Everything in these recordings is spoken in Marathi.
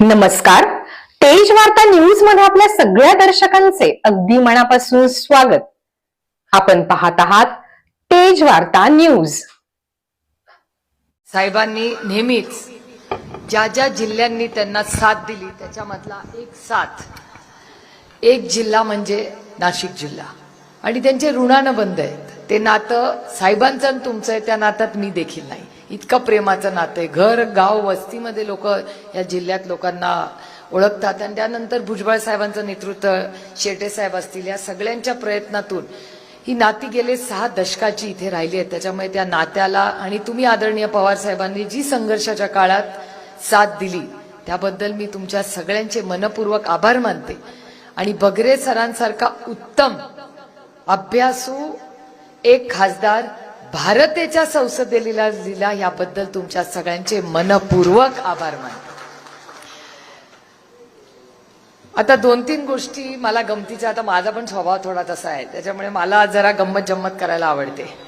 नमस्कार. तेज वार्ता न्यूजमध्ये आपल्या सगळ्या दर्शकांचे अगदी मनापासून स्वागत. आपण पाहत आहात तेज वार्ता न्यूज साहेबांनी नेहमीच ज्या ज्या जिल्ह्यांनी त्यांना साथ दिली त्याच्यामधला एक साथ. एक जिल्हा म्हणजे नाशिक जिल्हा. आणि त्यांचे ऋणानं बंद आहेत. ते नातं साहेबांचं तुमचं आहे त्या नात्यात मी देखील नाही. इतकं प्रेमाचं नातं आहे. घर गाव वस्तीमध्ये लोक या जिल्ह्यात लोकांना ओळखतात. आणि त्यानंतर भुजबळ साहेबांचं नेतृत्व शेटे साहेब असतील या सगळ्यांच्या प्रयत्नातून ही नाती गेले सहा दशकाची इथे राहिली आहेत. त्याच्यामुळे त्या नात्याला आणि तुम्ही आदरणीय पवार साहेबांनी जी संघर्षाच्या काळात साथ दिली त्याबद्दल मी तुमच्या सगळ्यांचे मनपूर्वक आभार मानते. आणि बगरे सरांसारखा उत्तम अभ्यासू एक खासदार भारतेच्या संसदेला लिहिला याबद्दल तुमच्या सगळ्यांचे मनपूर्वक आभार मानतो. आता दोन तीन गोष्टी मला गमतीच्या आता माझा पण स्वभाव थोडा तसा आहे. त्याच्यामुळे मला जरा गंमत जम्मत करायला आवडते.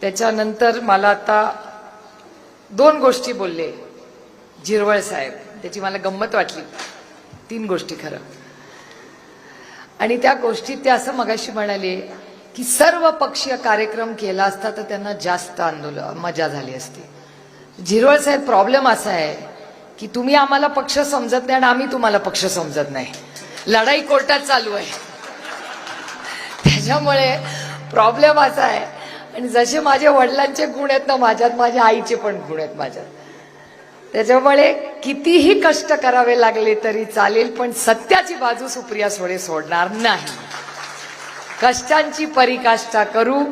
त्याच्यानंतर मला आता दोन गोष्टी बोलले जिरवळ साहेब. त्याची मला गंमत वाटली. तीन गोष्टी खरं. आणि त्या गोष्टीत ते असं मगाशी म्हणाले की सर्व पक्षीय कार्यक्रम केला असता तर त्यांना जास्त आंदोलन मजा झाली असती. झिरवळ साहेब प्रॉब्लेम असा आहे की तुम्ही आम्हाला पक्ष समजत नाही आणि आम्ही तुम्हाला पक्ष समजत नाही. लढाई कोर्टात चालू आहे. त्याच्यामुळे प्रॉब्लेम असा आहे. आणि जसे माझे वडिलांचे गुण आहेत ना माझ्यात माझ्या आईचे पण गुण आहेत माझ्यात. त्याच्यामुळे कितीही कष्ट करावे लागले तरी चालेल पण सत्याची बाजू सुप्रिया सोडे सोडणार नाही. कष्टांची परिकाष्ठा करू.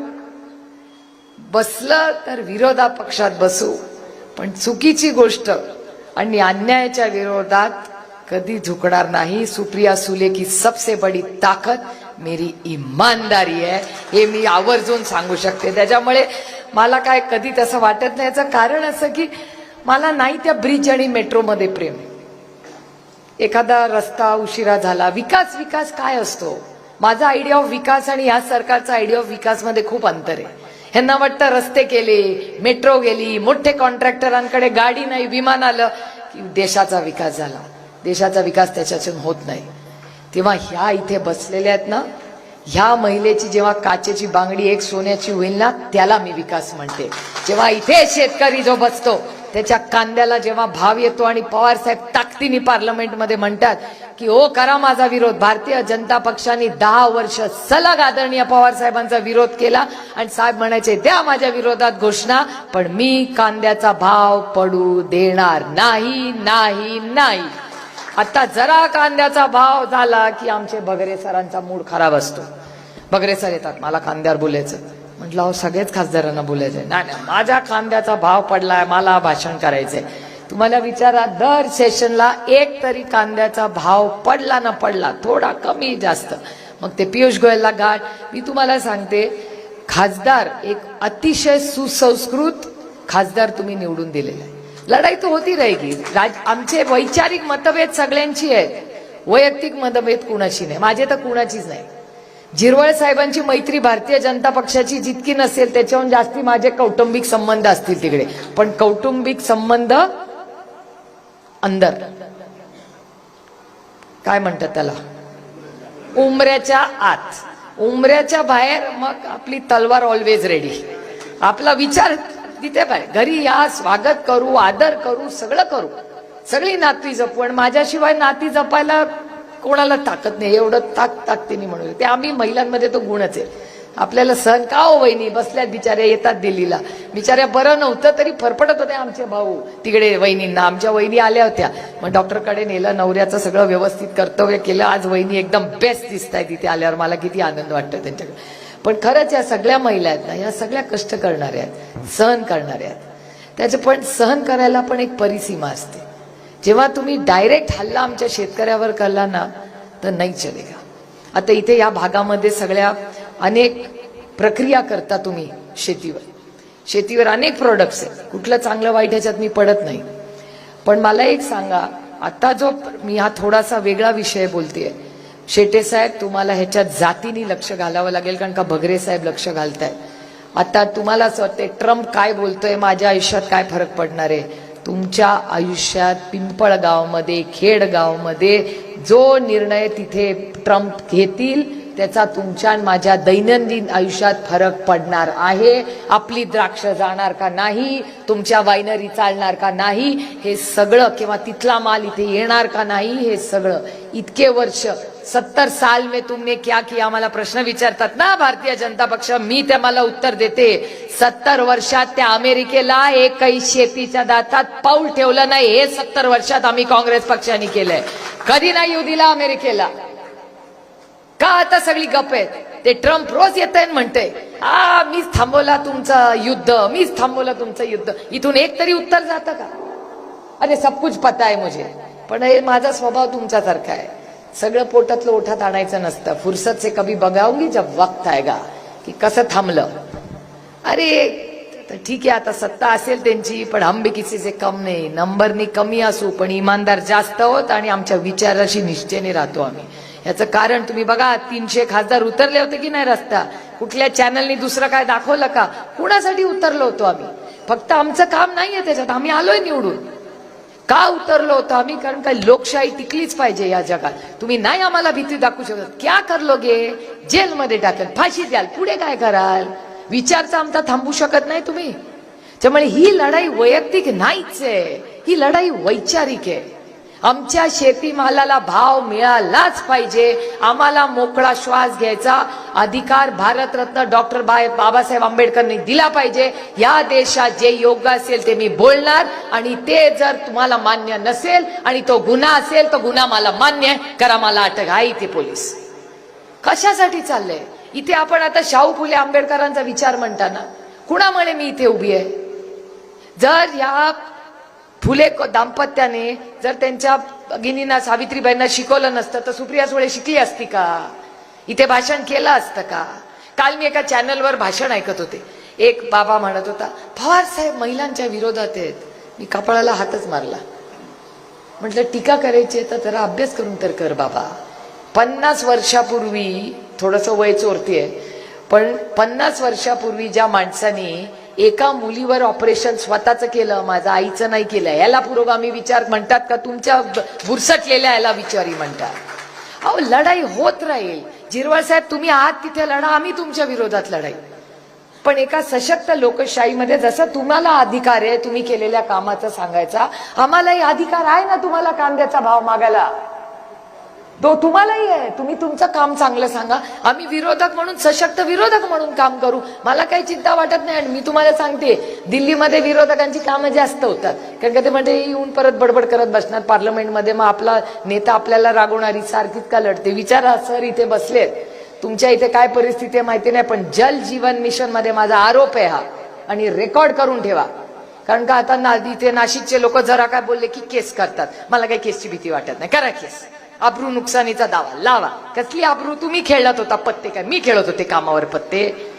बसलं तर विरोधा पक्षात बसू. पण चुकीची गोष्ट आणि अन्यायाच्या विरोधात कधी झुकणार नाही. सुप्रिया सुले की सबसे बडी ताकद मेरी इमानदारी आहे. हे मी आवर्जून सांगू शकते. त्याच्यामुळे मला काय कधी तसं वाटत नाही. याचं कारण असं की मला नाही त्या ब्रिज आणि मेट्रोमध्ये प्रेम एखादा रस्ता उशिरा झाला विकास विकास काय असतो? माझा आयडिया ऑफ विकास आणि या सरकारचा आयडिया ऑफ विकासमध्ये खूप अंतर आहे. ह्यांना वाटतं रस्ते केले मेट्रो गेली मोठे कॉन्ट्रॅक्टरांकडे गाडी नाही विमान आलं की देशाचा विकास झाला. देशाचा विकास त्याच्यातून होत नाही. तेव्हा ह्या इथे बसलेल्या आहेत ना ह्या महिलेची जेव्हा काचेची बांगडी एक सोन्याची होईल ना त्याला मी विकास म्हणते. जेव्हा इथे शेतकरी जो बसतो त्याच्या कांद्याला जेव्हा भाव येतो आणि पवार साहेब ताकदीने पार्लमेंटमध्ये म्हणतात की ओ करा माझा विरोध. भारतीय जनता पक्षाने दहा वर्ष सलग आदरणीय पवार साहेबांचा विरोध केला आणि साहेब म्हणायचे द्या माझ्या विरोधात घोषणा पण मी कांद्याचा भाव पडू देणार नाही नाही नाही. आता जरा कांद्याचा भाव झाला की आमचे बगरे सरांचा मूड खराब असतो. बगरे सर येतात मला कांद्यावर बोलायचं. म्हटलं अहो सगळेच खासदारांना बोलायचंय. नाही नाही माझ्या कांद्याचा भाव पडलाय मला भाषण करायचंय. तुम्हाला विचारा दर सेशनला एक तरी कांद्याचा भाव पडला ना पडला थोडा कमी जास्त. मग ते पियुष गोयलला गाठ. मी तुम्हाला सांगते खासदार एक अतिशय सुसंस्कृत खासदार तुम्ही निवडून दिलेला आहे. लढाई तर होती राहिली राज आमचे वैचारिक मतभेद सगळ्यांची आहेत. वैयक्तिक मतभेद कुणाची नाही? माझे तर कुणाचीच नाही. झिरवळ साहेबांची मैत्री भारतीय जनता पक्षाची जितकी नसेल त्याच्याहून जास्ती माझे कौटुंबिक संबंध असतील तिकडे. पण कौटुंबिक संबंध अंदर. काय म्हणतात त्याला? उमऱ्याच्या आत. उमऱ्याच्या बाहेर मग आपली तलवार ऑलवेज रेडी आपला विचार तिथे पाहिजे घरी या स्वागत करू आदर करू सगळं करू. सगळी नाती जपू. आणि माझ्याशिवाय नाती जपायला कोणाला ताकद नाही. एवढं ताक ताकतीने म्हणू ते आम्ही महिलांमध्ये तो गुणच आहे. आपल्याला सहन का हो वहिनी? बसल्यात बिचाऱ्या येतात दिल्लीला. बिचाऱ्या बरं नव्हतं तरी फरफडत होते आमचे भाऊ. तिकडे वहिनींना. आमच्या वहिनी आल्या होत्या. मग डॉक्टरकडे नेलं नवऱ्याचं सगळं व्यवस्थित कर्तव्य केलं. आज वहिनी एकदम बेस्ट दिसत आहे तिथे आल्यावर. मला किती आनंद वाटतो त्यांच्याकडे. पण खरंच या सगळ्या महिला आहेत ना या सगळ्या कष्ट करणाऱ्या आहेत. सहन करणाऱ्या आहेत. त्याचे पण सहन करायला पण एक परिसीमा असते. जेव्हा तुम्ही डायरेक्ट हल्ला आमच्या शेतकऱ्यावर करला ना तर नाही चलेगा आता इथे या भागामध्ये सगळ्या अनेक प्रक्रिया करता तुम्ही शेतीवर. शेतीवर अनेक प्रोडक्ट्स आहेत. कुठलं चांगलं वाईट ह्याच्यात मी पडत नाही. पण मला एक सांगा आता जो मी हा थोडासा वेगळा विषय बोलतेय. शेटे साहेब तुम्हाला ह्याच्यात जातीने लक्ष घालावं लागेल कारण का भगरे साहेब लक्ष घालताय आता तुम्हाला असं वाटतंय ट्रम्प काय बोलतोय माझ्या आयुष्यात काय फरक पडणार आहे? तुमच्या आयुष्यात पिंपळगावमध्ये खेडगावमध्ये जो निर्णय तिथे ट्रम्प घेतील त्याचा तुमच्या माझ्या दैनंदिन आयुष्यात फरक पडणार आहे. आपली द्राक्ष जाणार का नाही तुमच्या वायनरी चालणार का नाही हे सगळं किंवा तिथला माल इथे येणार का नाही हे सगळं. इतके वर्ष सत्तर साल में तुमने क्या किया? मला प्रश्न विचारतात ना भारतीय जनता पक्ष मी त्या मला उत्तर देते. सत्तर वर्षात त्या अमेरिकेला एकही शेतीच्या दातात पाऊल ठेवलं नाही. हे सत्तर वर्षात आम्ही काँग्रेस पक्षाने केलंय. कधी नाही येऊ दिला अमेरिकेला. का आता सगळी गप आहेत? ते ट्रम्प रोज येत आहे म्हणते आ मीच थांबवला तुमचं युद्ध मीच थांबवलं तुमचं युद्ध. इथून एक तरी उत्तर जातं का? अरे सब कुछ पता आहे मुझे. पण हे माझा स्वभाव तुमच्यासारखा आहे. सगळं पोटातलं ओठात आणायचं नसतं. फुरसत से कभी बघावगी जब वक्त आएगा. की कसं थांबलं? अरे तर ठीक आहे आता सत्ता असेल त्यांची पण आंबे किसीचे कम नाही. नंबरनी कमी असू पण इमानदार जास्त होत आणि आमच्या विचाराशी निश्चयने राहतो आम्ही. याचं कारण तुम्ही बघा तीनशे खासदार उतरले होते की नाही रस्ता? कुठल्या चॅनलनी दुसरं काय दाखवलं का? कुणासाठी उतरलो होतो आम्ही? फक्त आमचं काम नाहीये त्याच्यात. आम्ही आलोय निवडून. का उतरलो होतो? आम्ही कारण काय लोकशाही टिकलीच पाहिजे या जगात. तुम्ही नाही आम्हाला भीती दाखवू शकत. क्या करलो गे? जेलमध्ये टाकेल. फाशी द्याल. पुढे काय कराल? विचारचा आमचा थांबू शकत नाही तुम्ही. त्यामुळे ही लढाई वैयक्तिक नाहीच आहे. ही लढाई वैचारिक आहे. आमच्या शेतीमालाला भाव मिळालाच पाहिजे. आम्हाला मोकळा श्वास घ्यायचा. अधिकार भारतरत्न डॉक्टर बाय बाबासाहेब आंबेडकरनी दिला पाहिजे. या देशात जे योग्य असेल ते मी बोलणार आणि ते जर तुम्हाला मान्य नसेल आणि तो गुन्हा असेल तो गुन्हा मला मान्य आहे. करा मला अटक. आहे इथे पोलीस. कशासाठी चाललंय? इथे आपण आता शाहू फुले आंबेडकरांचा विचार म्हणताना कुणामुळे मी इथे उभी आहे? जर या फुले दाम्पत्याने जर त्यांच्या भगिनींना सावित्रीबाईंना शिकवलं नसतं तर सुप्रिया सुळे शिकली असती का? इथे भाषण केलं असतं का? काल मी एका चॅनलवर भाषण ऐकत होते. एक बाबा म्हणत होता पवार साहेब महिलांच्या विरोधात आहेत. मी कपाळाला हातच मारला. म्हटलं टीका करायची आहे तर जरा अभ्यास करून तर कर बाबा. पन्नास वर्षापूर्वी थोडंसं वय चोरतीये पण पन्नास वर्षापूर्वी ज्या माणसाने एका मुलीवर ऑपरेशन स्वतःच केलं माझं आईचं नाही केलं याला पुरोगामी विचार म्हणतात का? तुमच्या भुरसटलेल्या बुरसटलेल्या याला विचारी म्हणतात. अहो लढाई होत राहील. जिरवळ साहेब तुम्ही आहात तिथे लढा आम्ही तुमच्या विरोधात लढाई. पण एका सशक्त लोकशाहीमध्ये जसं तुम्हाला अधिकार आहे तुम्ही केलेल्या कामाचा सांगायचा आम्हालाही अधिकार आहे ना तुम्हाला कांद्याचा भाव मागायला? तो तुम्हालाही आहे. तुम्ही तुमचं काम चांगलं सांगा. आम्ही विरोधक म्हणून सशक्त विरोधक म्हणून काम करू. मला काही चिंता वाटत नाही आणि मी तुम्हाला सांगते दिल्लीमध्ये विरोधकांची कामं जास्त होतात. कारण का ते म्हणजे येऊन परत बडबड करत बसणार पार्लमेंटमध्ये. मग आपला नेता आपल्याला रागवणारी सारखीच का लढते? विचारा सर इथे बसलेत. तुमच्या इथे काय परिस्थिती आहे माहिती नाही पण जल जीवन मिशनमध्ये माझा आरोप आहे हा. आणि रेकॉर्ड करून ठेवा. कारण का आता ना इथे नाशिकचे लोक जरा काय बोलले की केस करतात. मला काही केसची भीती वाटत नाही. करा केस. अब्रू नुकसानीचा दावा. लावा. कसली अब्रू? तुम्ही खेळत होता पत्ते काय? मी खेळत होते कामावर पत्ते.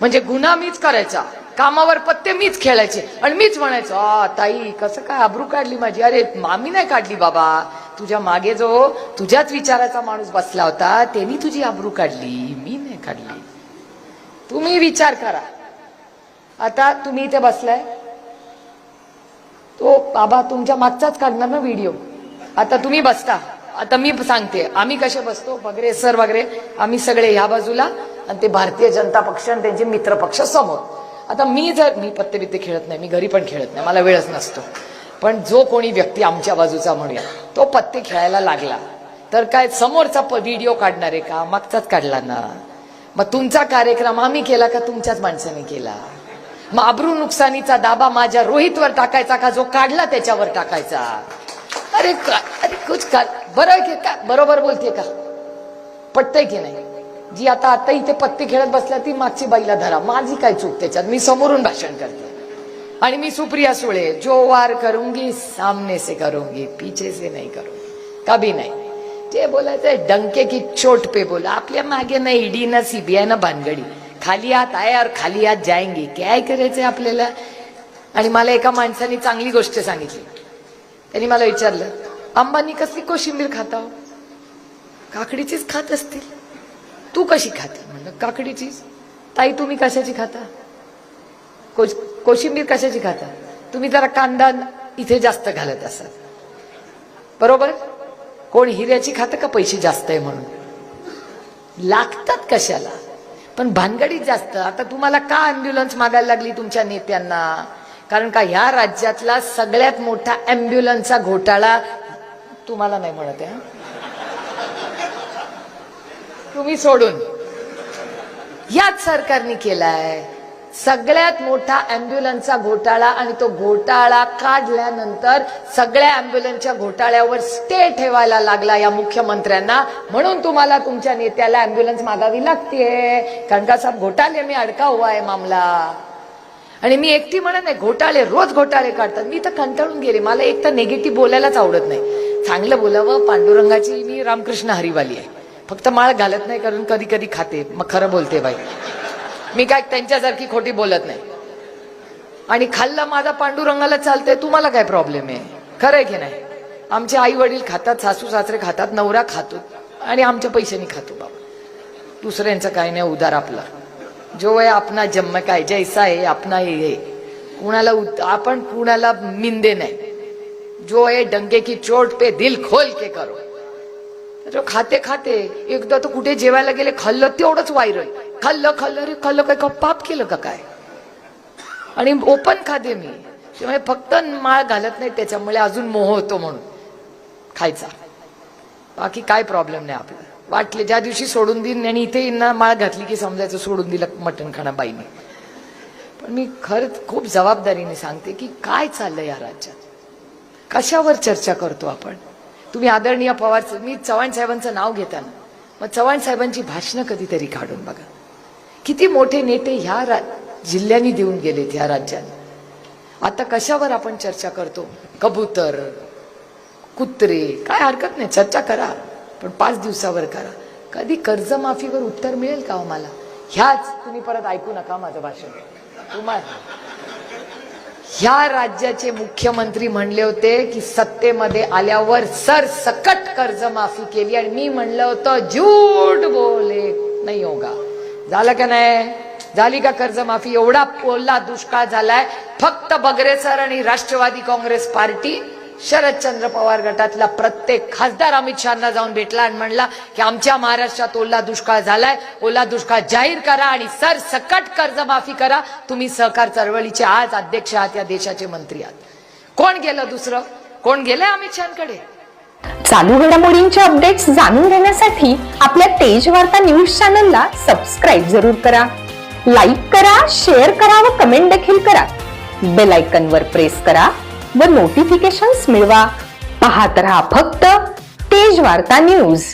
म्हणजे गुन्हा मीच करायचा. कामावर पत्ते मीच खेळायचे. आणि मीच म्हणायचो आ ताई कसं काय अब्रू काढली माझी? अरे मामी नाही काढली बाबा. तुझ्या मागे जो तुझ्याच विचाराचा माणूस बसला होता त्यांनी तुझी अब्रू काढली. मी नाही काढली. तुम्ही विचार करा. आता तुम्ही इथे बसलाय. तो बाबा तुमच्या मागचाच काढणार ना व्हिडिओ. आता तुम्ही बसता. आता मी सांगते आम्ही कसे बसतो वगैरे सर वगैरे आम्ही सगळे ह्या बाजूला आणि ते भारतीय जनता पक्ष आणि त्यांचे मित्र पक्ष समोर. आता मी जर मी पत्ते बित्ते खेळत नाही मी घरी पण खेळत नाही मला वेळच नसतो. पण जो कोणी व्यक्ती आमच्या बाजूचा म्हणूया तो पत्ते खेळायला लागला. तर काय समोरचा व्हिडिओ काढणार आहे का? मागचाच काढला ना. मग तुमचा कार्यक्रम आम्ही केला का तुमच्याच माणसाने केला? मग अब्रू नुकसानीचा दाबा माझ्या रोहितवर टाकायचा का? जो काढला त्याच्यावर टाकायचा? अरे का- अरे कुछ का बरं आहे की का? बरोबर बोलते का? पटतंय की नाही? जी आता आता इथे पत्ते खेळत बसल्या ती मागची बाईला धरा. माझी काय चूक त्याच्यात? मी समोरून भाषण करते. आणि मी सुप्रिया सुळे जो वार करूंगी सामने से करूंगी पीछे से नाही करूंगी. कभी नाही. जे बोलायचंय डंके की चोट पे बोला. आपल्या मागे ना ईडी ना सीबीआय ना भानगडी. खाली हात आहे और खाली हात जायंगी काय करायचंय आपल्याला? आणि मला एका माणसाने चांगली गोष्ट सांगितली. त्यांनी मला विचारलं अंबानी कसली कोशिंबीर खाता हो? काकडीचीच खात असतील. तू कशी खाते? म्हणलं काकडीचीच. ताई तुम्ही कशाची खाता? को कोशिंबीर कशाची खाता? तुम्ही जरा कांदा इथे जास्त घालत असाल. बरोबर? कोण हिऱ्याची खातं का पैसे जास्त आहे म्हणून? लागतात कशाला? पण भानगडीत जास्त. आता तुम्हाला का अँब्युलन्स मागायला लागली तुमच्या नेत्यांना? कारण का ह्या राज्यातला सगळ्यात मोठा ॲम्ब्युलन्सचा घोटाळा तुम्हाला नाही म्हणत आहे तुम्ही सोडून. याच सरकारने केलाय. सगळ्यात मोठा अँब्युलन्सचा घोटाळा आणि तो घोटाळा काढल्यानंतर सगळ्या अँब्युलन्सच्या घोटाळ्यावर स्टे ठेवायला लागला या मुख्यमंत्र्यांना. म्हणून तुम्हाला तुमच्या नेत्याला अँब्युलन्स मागावी लागते कारण का सब घोटाळे मी अडका हुआ आहे मामला. आणि मी एकटी म्हणत नाही घोटाळे रोज घोटाळे काढतात. मी तर कंटाळून गेले. मला एक तर निगेटिव्ह बोलायलाच आवडत नाही. चांगलं बोलावं पांडुरंगाची मी रामकृष्ण हरिवाली आहे. फक्त माळ घालत नाही कारण कधी कधी खाते. मग खरं बोलते बाई. मी काय त्यांच्यासारखी खोटी बोलत नाही. आणि खाल्लं माझा पांडुरंगाला चालतंय तुम्हाला काय प्रॉब्लेम आहे? खरं आहे की नाही? आमचे आई वडील खातात सासू सासरे खातात नवरा खातो. आणि आमच्या पैशानी खातो बाबा. दुसऱ्यांचं काय नाही उदार आपला. जो आहे आपला जन्म काय जैसा आहे आपला हे हे. कुणाला आपण कुणाला मिंदे नाही. जो आहे डंके की चोट पे दिल खोल के करो. जो खाते खाते एकदा तर कुठे जेवायला गेले खाल्लं तेवढंच वायरल खाल्लं खाल्लं रे खाल्लं काय का पाप केलं का काय? आणि ओपन खाते मी. त्यामुळे फक्त माळ घालत नाही त्याच्यामुळे अजून मोह होतो म्हणून. खायचा. बाकी काय प्रॉब्लेम नाही आपला. वाटले ज्या दिवशी सोडून देईन आणि इथे यांना माळ घातली की समजायचं सोडून दिलं मटण खाणा बाईने. पण मी खरंच खूप जबाबदारीने सांगते की काय चाललं या राज्यात? कशावर चर्चा करतो आपण? तुम्ही आदरणीय पवार मी चव्हाण साहेबांचं नाव घेताना मग चव्हाण साहेबांची भाषणं कधीतरी काढून बघा. किती मोठे नेते ह्या रा- जिल्ह्यांनी देऊन गेलेत ह्या राज्यात. आता कशावर आपण चर्चा करतो? कबूतर कुत्रे काय हरकत नाही चर्चा करा. पण पाच दिवसावर करा. कधी कर्जमाफीवर उत्तर मिळेल का हो मला? ह्याच तुम्ही परत ऐकू नका माझं भाषण. तुम्हाला. ह्या राज्याचे मुख्यमंत्री म्हणले होते की सत्तेमध्ये आल्यावर सर सकट कर्जमाफी केली आणि मी म्हणलं होतं झूट बोले. नाही होगा झालं का नाही? झाली का कर्जमाफी? एवढा पोल्ला दुष्काळ झालाय. फक्त बगरे सर आणि राष्ट्रवादी काँग्रेस पार्टी शरदचंद्र पवार गटातला प्रत्येक खासदार अमित शहाना जाऊन भेटला आणि म्हणला की आमच्या महाराष्ट्रात ओला दुष्काळ झालाय ओला दुष्काळ जाहीर करा आणि सर सकट कर्जमाफी करा. तुम्ही सहकार चळवळीचे आज अध्यक्ष आहात या देशाचे मंत्री आहात. कोण गेलं दुसरं? कोण गेलंय अमित शहाकडे? चालू घडामोडींचे अपडेट्स जाणून घेण्यासाठी आपल्या तेज वार्ता न्यूज चॅनलला सबस्क्राईब जरूर करा. लाईक करा शेअर करा व कमेंट देखील करा. बेल आयकनवर प्रेस करा. व नोटिफिकेशन्स मिळवा. पाहत रहा फक्त तेज वार्ता न्यूज